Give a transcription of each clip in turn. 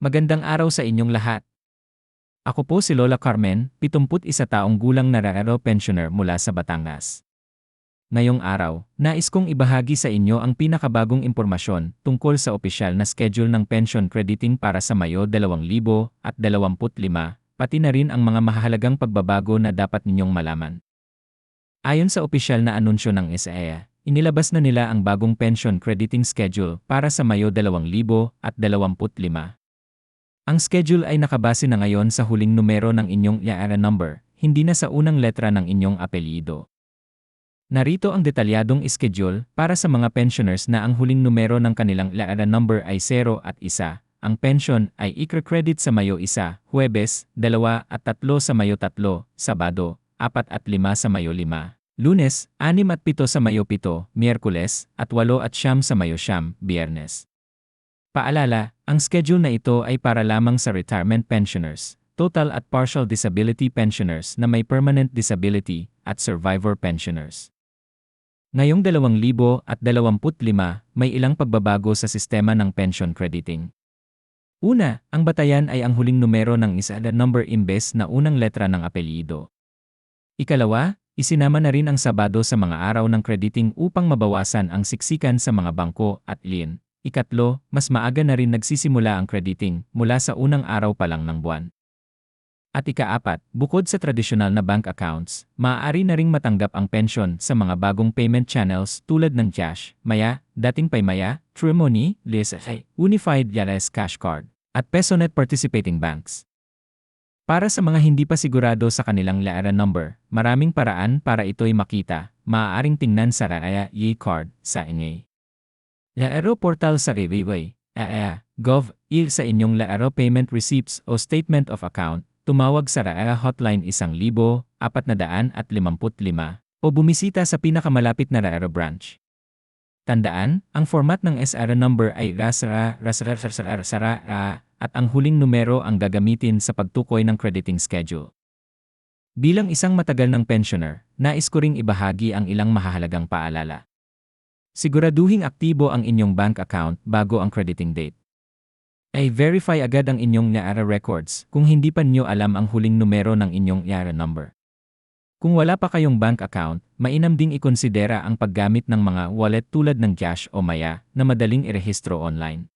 Magandang araw sa inyong lahat. Ako po si Lola Carmen, 71 taong gulang na raro pensioner mula sa Batangas. Ngayong araw, nais kong ibahagi sa inyo ang pinakabagong impormasyon tungkol sa opisyal na schedule ng pension crediting para sa Mayo 2025, pati na rin ang mga mahalagang pagbabago na dapat ninyong malaman. Ayon sa opisyal na anunsyo ng SAEA, inilabas na nila ang bagong pension crediting schedule para sa Mayo 2025. Ang schedule ay nakabase na ngayon sa huling numero ng inyong IARA number, hindi na sa unang letra ng inyong apelyido. Narito ang detalyadong schedule para sa mga pensioners na ang huling numero ng kanilang IARA number ay 0 at 1. Ang pension ay ikre-credit sa Mayo 1, Huwebes, 2 at 3 sa Mayo 3, Sabado, 4 at 5 sa Mayo 5. Lunes, 6 at 7 sa Mayo 7, Miyerkules, at 8 at 9 sa Mayo 10, Biyernes. Paalala, ang schedule na ito ay para lamang sa retirement pensioners, total at partial disability pensioners na may permanent disability, at survivor pensioners. Ngayong 2025, may ilang pagbabago sa sistema ng pension crediting. Una, ang batayan ay ang huling numero ng isa na number imbes na unang letra ng apelyido. Ikalawa, isinama na rin ang Sabado sa mga araw ng crediting upang mabawasan ang siksikan sa mga bangko at lien, Ikatlo, mas maaga na rin nagsisimula ang crediting mula sa unang araw pa lang ng buwan. At ikaapat, bukod sa tradisyonal na bank accounts, maaari na ring matanggap ang pension sa mga bagong payment channels tulad ng Cash, Maya, dating Paymaya, True Money, LISA, Unified Yares Cash Card, at PesoNet participating banks. Para sa mga hindi pa sigurado sa kanilang LARA number, maraming paraan para ito'y makita, maaaring tingnan sa RAIA e-card sa inyo. Laaro portal sa Riviway, AA, Gov, il sa inyong Laaro Payment Receipts o Statement of Account, tumawag sa RAA Hotline 1,455 o bumisita sa pinakamalapit na Laaro branch. Tandaan, ang format ng SR number ay RASRA, RASRA, RASRA, RASRA, at ang huling numero ang gagamitin sa pagtukoy ng crediting schedule. Bilang isang matagal ng pensioner, nais ko ring ibahagi ang ilang mahahalagang paalala. Siguraduhing aktibo ang inyong bank account bago ang crediting date. Ay verify agad ang inyong NARA records kung hindi pa niyo alam ang huling numero ng inyong NARA number. Kung wala pa kayong bank account, mainam ding ikonsidera ang paggamit ng mga wallet tulad ng Cash o Maya na madaling irehistro online.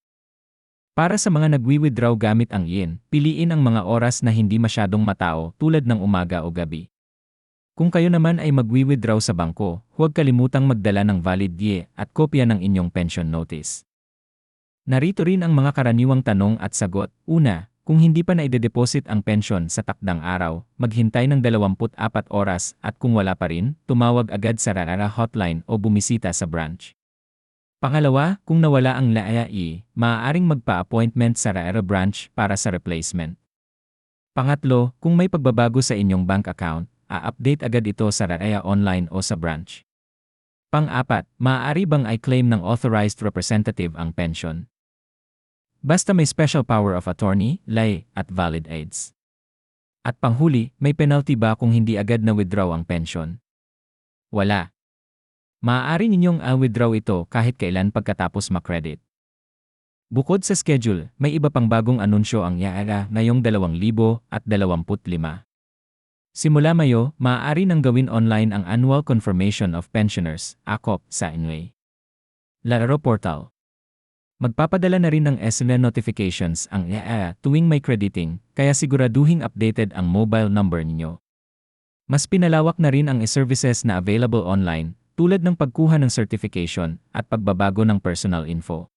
Para sa mga nagwi-withdraw gamit ang yen, piliin ang mga oras na hindi masyadong matao tulad ng umaga o gabi. Kung kayo naman ay magwi-withdraw sa bangko, huwag kalimutang magdala ng valid DIE at kopya ng inyong pension notice. Narito rin ang mga karaniwang tanong at sagot. Una, kung hindi pa naidedeposit ang pension sa takdang araw, maghintay ng 24 oras at kung wala pa rin, tumawag agad sa RARA hotline o bumisita sa branch. Pangalawa, kung nawala ang LAIA, maaaring magpa-appointment sa RARA branch para sa replacement. Pangatlo, kung may pagbabago sa inyong bank account, a-update agad ito sa RAEA online o sa branch. Pang-apat, maaari bang i-claim ng authorized representative ang pension? Basta may special power of attorney, lay, at valid aids. At panghuli, may penalty ba kung hindi agad na withdraw ang pension? Wala. Maaari ninyong a-withdraw ito kahit kailan pagkatapos makredit. Bukod sa schedule, may iba pang bagong anunsyo ang YARA ngayong 2025. Simula Mayo, maaari nang gawin online ang Annual Confirmation of Pensioners, ACOP, sa Inway. Laro Portal Magpapadala na rin ng SMS notifications ang EAA tuwing may crediting, kaya siguraduhing updated ang mobile number ninyo. Mas pinalawak na rin ang e-services na available online, tulad ng pagkuha ng certification at pagbabago ng personal info.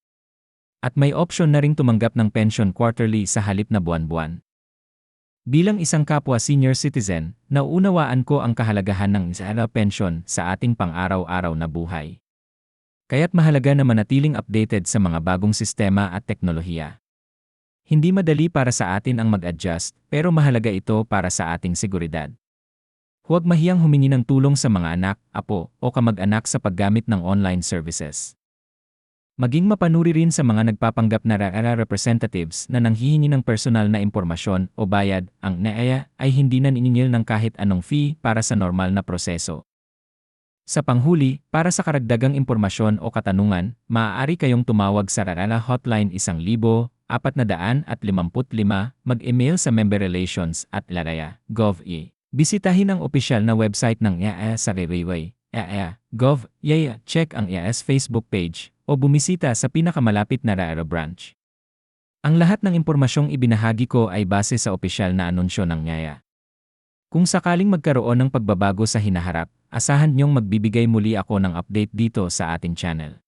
At may option na ring tumanggap ng pension quarterly sa halip na buwan-buwan. Bilang isang kapwa senior citizen, nauunawaan ko ang kahalagahan ng Zara pension sa ating pang-araw-araw na buhay. Kaya't mahalaga na manatiling updated sa mga bagong sistema at teknolohiya. Hindi madali para sa atin ang mag-adjust, pero mahalaga ito para sa ating seguridad. Huwag mahiyang humingi ng tulong sa mga anak, apo, o kamag-anak sa paggamit ng online services. Maging mapanuri rin sa mga nagpapanggap na RARA representatives na nanghihingi ng personal na impormasyon o bayad, ang NAEA ay hindi na ng kahit anong fee para sa normal na proseso. Sa panghuli, para sa karagdagang impormasyon o katanungan, maaari kayong tumawag sa RARA Hotline 1000 455, mag-email sa member relations at laraya.gov.e. Bisitahin ang opisyal na website ng IAA sa Railway, IAA, check ang IAS Facebook page, o bumisita sa pinakamalapit na Rara branch. Ang lahat ng impormasyong ibinahagi ko ay base sa opisyal na anunsyo ng IAA. Kung sakaling magkaroon ng pagbabago sa hinaharap, asahan niyong magbibigay muli ako ng update dito sa ating channel.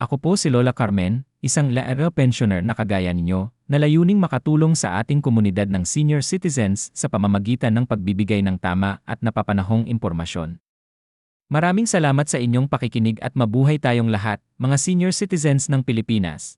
Ako po si Lola Carmen, isang LARA pensioner na kagaya ninyo, na layuning makatulong sa ating komunidad ng senior citizens sa pamamagitan ng pagbibigay ng tama at napapanahong impormasyon. Maraming salamat sa inyong pakikinig at mabuhay tayong lahat, mga senior citizens ng Pilipinas.